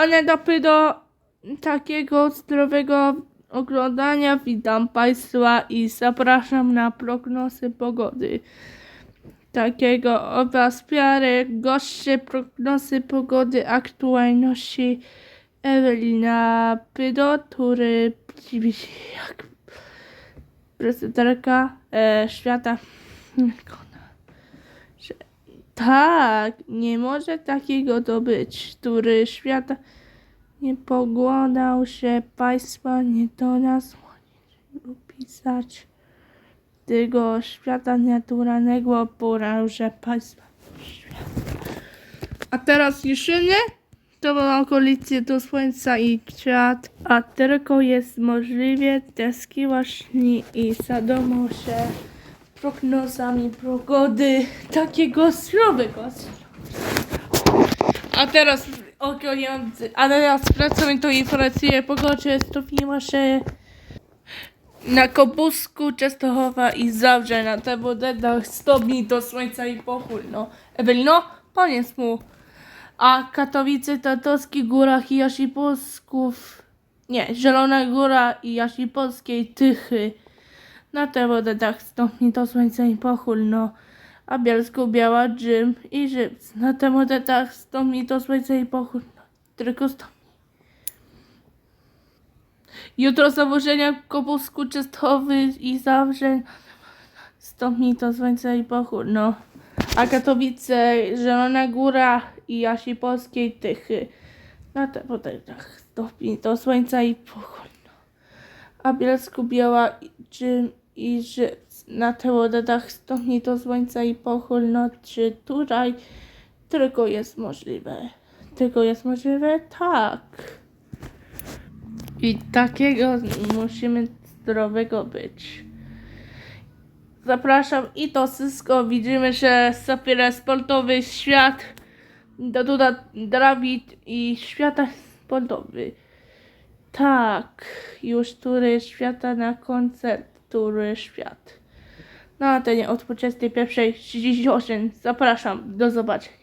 Ale dopy do takiego zdrowego oglądania witam Państwa i zapraszam na prognozy pogody. Takiego oraz wiarę goście prognozy pogody aktualności Ewelina Pydo, który dziwi się jak prezydentka e, świata. Że, tak, nie może takiego to być, który świata nie poglądał się państwa nie do nas pisać tego świata naturalnego poręże państwa. A teraz Juszyny to ma okolicy do słońca i kwiat, a tylko jest możliwe deski właśnie i zadomo się prognozami pogody takiego zdrowego. A teraz oglądający, a teraz wracamy do informacji o pogodzie. Stopiła się na Kobusku, Częstochowa i Zabrze na te budynach stopni do słońca i pochólno. Ewelino, powiedz mu. A Katowice, Tatowski, Górach i Jasipolsków, nie, Zielona Góra i Jasipolskiej Tychy. Na te budynach stopni do słońca i pochólno. A Bielsku, Biała, Rzym i Żywc. Na te budynach stopni do słońca i pochólno. Tylko stopni. Jutro zaburzenia w Kobusku, Częstochowy i Zawrze. Stopni to słońce i pochólno. A Katowice, Zielona Góra i Jasipolskiej Tychy. Na te budynach stopni do słońca i pochólno. A Bielsku, Biała, i Rzym i Żywc. Na te budynach stopni do słońca i pochólno. Czy tutaj tylko jest możliwe? Tylko jest możliwe? Tak. I takiego musimy zdrowego być. Zapraszam i to wszystko. Widzimy, że zapiera sportowy świat. Do tutaj Dawid i świata sportowy. Tak, już który świata na koncert, który świat. Na antenie od 21.38. Zapraszam, do zobaczenia.